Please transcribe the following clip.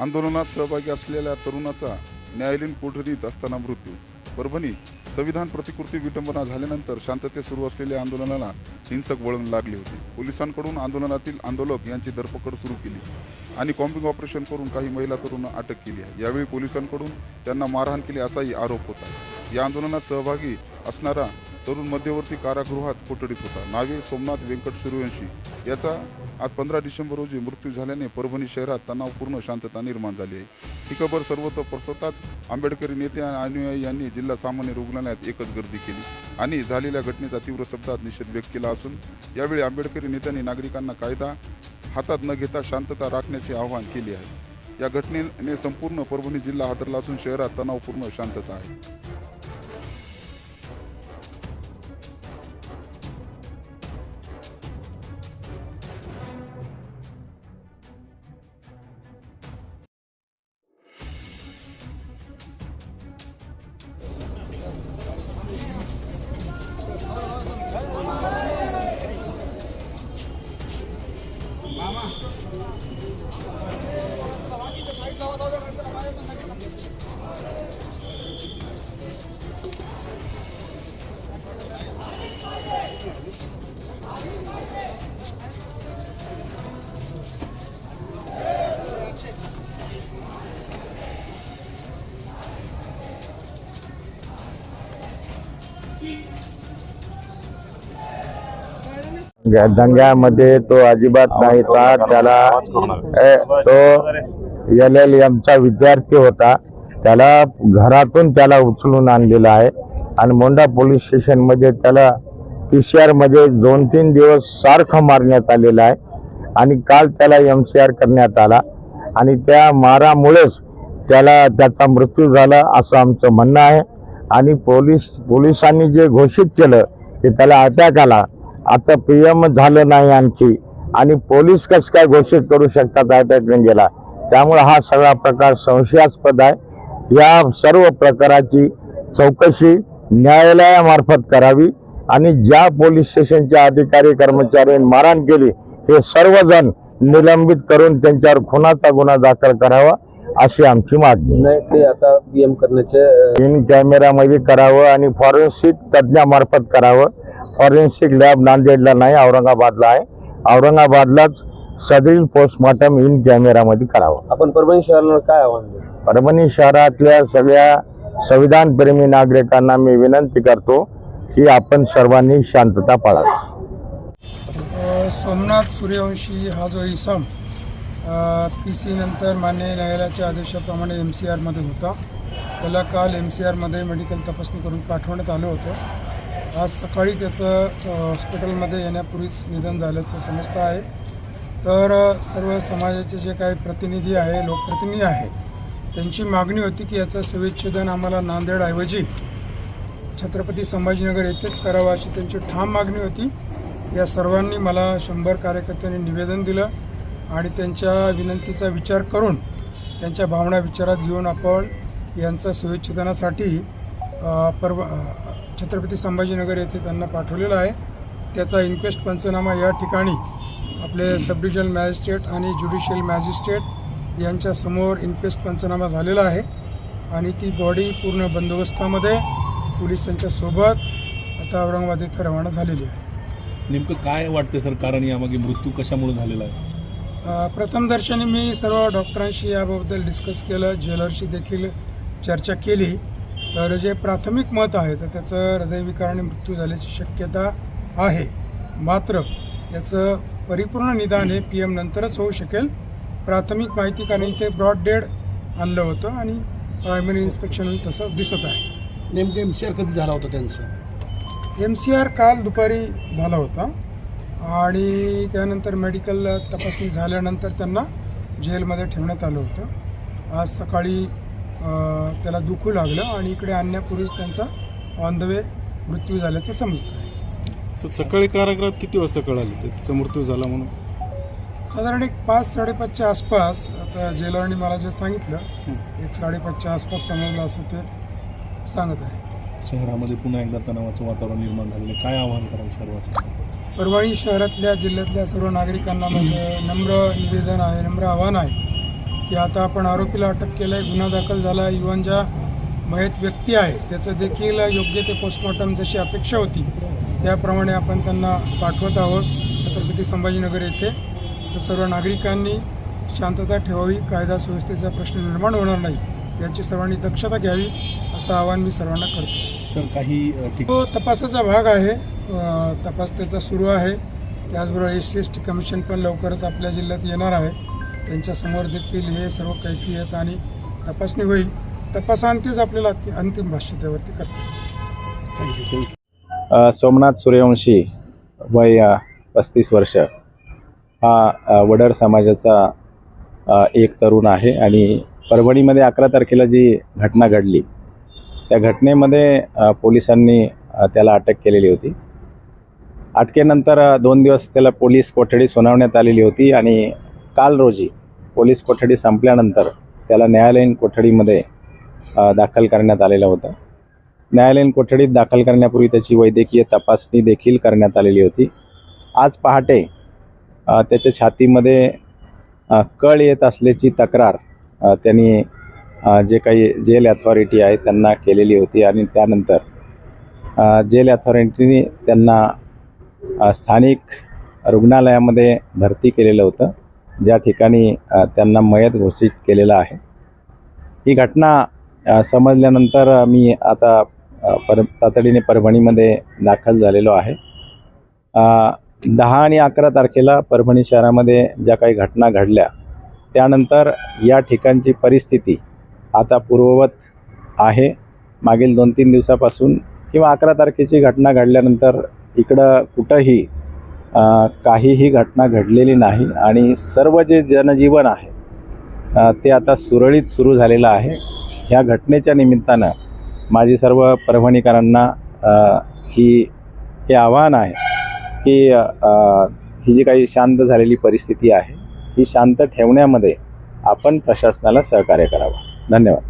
आंदोलनात सहभागी असलेल्या तरुणाचा न्यायालयीन कोठडीत असताना मृत्यू. परभणी संविधान प्रतिकृती विटंबना झाल्यानंतर शांततेत सुरू असलेल्या आंदोलनाला हिंसक वळण लागले होते. पोलिसांकडून आंदोलनातील आंदोलक यांची धरपकड सुरू केली आणि कॉम्बिंग ऑपरेशन करून काही महिला तरुण अटक केली आहे. यावेळी पोलिसांकडून त्यांना मारहाण केली असाही आरोप होता. या आंदोलनात सहभागी असणारा तरुण मध्यवर्ती कारागृहात कोठडीत होता. नावे सोमनाथ व्यंकट सूर्यवंशी याचा आज पंधरा डिसेंबर रोजी मृत्यू झाल्याने परभणी शहरात तणावपूर्ण शांतता निर्माण झाली आहे. ही खबर सर्वत्र पसरताच आंबेडकरी नेते आणि अनुयायी यांनी जिल्हा सामान्य रुग्णालयात एकच गर्दी केली आणि झालेल्या घटनेचा तीव्र शब्दात निषेध व्यक्त केला असून यावेळी आंबेडकरी नेत्यांनी नागरिकांना कायदा हातात न घेता शांतता राखण्याचे आवाहन केले आहे. या घटनेने संपूर्ण परभणी जिल्हा हादरला असून शहरात तणावपूर्ण शांतता आहे. दंग्यामध्ये तो अजिबात नाही त्याला तो एल एल एमचा विद्यार्थी होता. त्याला घरातून त्याला उचलून आणलेला आहे. आणि मोंडा पोलीस स्टेशनमध्ये त्याला पीसीआरमध्ये दोन तीन दिवस सारखं मारण्यात आलेलं आहे. आणि काल त्याला एम सी आर करण्यात आला. आणि त्या मारामुळेच त्याला त्याचा मृत्यू झाला असं आमचं म्हणणं आहे. आणि पोलीस पोलिसांनी जे घोषित केलं की त्याला अटॅक आला आता पी एम झालं नाही आणखी. आणि पोलीस कस काय घोषित करू शकतात अटॅकने गेला त्यामुळे हा सगळा प्रकार संशयास्पद आहे. या सर्व प्रकाराची चौकशी न्यायालयामार्फत करावी आणि ज्या पोलीस स्टेशनच्या अधिकारी कर्मचाऱ्यांनी मारहाण केली हे सर्वजण निलंबित करून त्यांच्यावर खुनाचा गुन्हा दाखल करावा. अशी आमची मागणी नाही ते आता पीएम करण्याचे इन कॅमेरामध्ये करावं आणि फॉरेन्सिक तज्ज्ञामार्फत करावं. फॉरेन्सिक लॅब नांदेडला नाही औरंगाबादला आहे. औरंगाबादलाच सदरील पोस्टमॉर्टम इन कॅमेरामध्ये करावं. आपण परभणी शहराला काय आव्हान परभणी शहरातल्या सगळ्या संविधानप्रेमी नागरिकांना मी विनंती करतो की आपण सर्वांनी शांतता पाळावी. सोमनाथ सूर्यवंशी हा जो इसम पी सी नंतर मान्य न्यायालयाच्या आदेशाप्रमाणे एम सी आरमध्ये होता. त्याला काल एम सी आरमध्ये मेडिकल तपासणी करून पाठवण्यात आलं होतं. आज सकाळी त्याचं हॉस्पिटलमध्ये येण्यापूर्वीच निधन झाल्याचं समजतं आहे. तर सर्व समाजाचे जे काही प्रतिनिधी आहे लोकप्रतिनिधी आहेत त्यांची मागणी होती की याचं शवच्छेदन आम्हाला नांदेडऐवजी छत्रपती संभाजीनगर येथेच करावं अशी त्यांची ठाम मागणी होती. या सर्वांनी मला शंभर कार्यकर्त्यांनी निवेदन दिलं. आणि त्यांच्या विनंतीचा विचार करून त्यांच्या भावना विचारात घेऊन आपण यांचं शवच्छेदनासाठी अ, परब छत्रपती संभाजीनगर येथे त्यांना पाठवलेला आहे. त्याचा इन्क्वेस्ट पंचनामा या ठिकाणी आपले सब डिव्हिजनल मॅजिस्ट्रेट आणि ज्युडिशियल मॅजिस्ट्रेट यांच्यासमोर इन्क्वेस्ट पंचनामा झालेला आहे. आणि ती बॉडी पूर्ण बंदोबस्तामध्ये पोलिसांच्या सोबत आता औरंगाबाद इथं रवाना झालेली आहे. नेमकं काय वाटतं सर? कारण यामागे मृत्यू कशामुळे झालेला आहे? प्रथमदर्शनी मी सर्व डॉक्टरांशी याबाबत डिस्कस केलं ज्वेलरशी देखील चर्चा केली. तर जे प्राथमिक मत आहे तर त्याचं हृदयविकाराने मृत्यू झाल्याची शक्यता आहे. मात्र याचं परिपूर्ण निदान हे पी एम नंतरच होऊ शकेल. प्राथमिक माहिती कारण इथे ब्रॉड डेड आणलं होतं आणि प्रायमरी इन्स्पेक्शन तसं दिसत आहे. नेमकं एम सी आर कधी झाला होता त्यांचा? एम सी आर काल दुपारी झाला होता. आणि त्यानंतर मेडिकल तपासणी झाल्यानंतर त्यांना जेलमध्ये ठेवण्यात आलं होतं. आज सकाळी त्याला दुखू लागलं आणि इकडे आणण्यापूर्वीच त्यांचा ऑन द वे मृत्यू झाल्याचं समजतं आहे सर सकाळी कारागृहात किती वाजता कळालं ते? तिचा मृत्यू झाला म्हणून? साधारण एक पाच साडेपाचच्या आसपास आता जेलरने मला जे सांगितलं एक साडेपाचच्या आसपास समजलं असं ते सांगत आहे. शहरामध्ये पुन्हा एकदा तणावाचं वातावरण निर्माण झालेलं आहे. काय आव्हान कराल सर्वांसाठी? परभणी शहरातल्या जिल्ह्यातल्या सर्व नागरिकांना माझं नम्र निवेदन आहे नम्र आव्हान आहे की आता आपण आरोपीला अटक केलं आहे गुन्हा दाखल झाला आहे युवान ज्या मयत व्यक्ती आहे त्याचं देखील योग्य ते पोस्टमॉर्टम जशी अपेक्षा होती त्याप्रमाणे आपण त्यांना पाठवत आहोत. छत्रपती संभाजीनगर येथे तर सर्व नागरिकांनी शांतता ठेवावी कायदा सुव्यवस्थेचा प्रश्न निर्माण होणार नाही याची सर्वांनी दक्षता घ्यावी असं आवाहन मी सर्वांना करतो. सर काही तो तपासाचा भाग आहे. तपास त्याचा सुरू आहे. त्याचबरोबर S C S T commission पण लवकरच आपल्या जिल्ह्यात येणार आहे. त्यांच्यासमोर देखील हे सर्व कैफियत आणि तपासणी होईल. तपासांतीच आपल्याला अंति- अंतिम भाष्य त्यावरती करता थँक्यू सोमनाथ सूर्यवंशी वय पस्तीस वर्ष. हा वडर समाजाचा एक तरुण आहे आणि परभणीमध्ये अकरा तारखेला जी घटना घडली त्या घटनेमध्ये पोलिसांनी त्याला अटक केलेली होती. अटकेनंतर दोन दिवस त्याला पोलीस कोठडी सुनावण्यात आलेली होती आणि काल रोजी पोलीस कोठडी संपल्यानंतर त्याला न्यायालयीन कोठडीमध्ये दाखल करण्यात आलेलं होतं. न्यायालयीन कोठडीत दाखल करण्यापूर्वी त्याची वैद्यकीय तपासणी देखील करण्यात आलेली होती. आज पहाटे त्याच्या छातीमध्ये कळ येत असल्याची तक्रार त्यांनी जे काही जेल अथॉरिटी आहे त्यांना केलेली होती आणि त्यानंतर जेल अथॉरिटीने त्यांना स्थानिक रुग्णालयामध्ये भरती केलेलं होतं. ज्या ठिकाणी त्यांना मयत घोषित केलेलं आहे. ही घटना समजल्यानंतर मी आता पर तातडीने परभणीमध्ये दाखल झालेलो आहे. दहा आणि अकरा तारखेला परभणी शहरामध्ये ज्या काही घटना घडल्या त्यानंतर या ठिकाणची परिस्थिती आता पूर्ववत आहे. मागील दोन तीन दिवसापासून किंवा अकरा तारखेची घटना घडल्यानंतर इकडं कुठंही काहीही घटना घडलेली नाही आणि सर्व जे जनजीवन आहे ते आता सुरळीत सुरू झालेलं आहे. ह्या घटनेच्या निमित्तानं माझी सर्व परभणीकरांना ही हे आव्हान आहे की ही जी काही शांत झालेली परिस्थिती आहे ही शांत ठेवण्यामध्ये आपण प्रशासनाला सहकार्य करावं. धन्यवाद.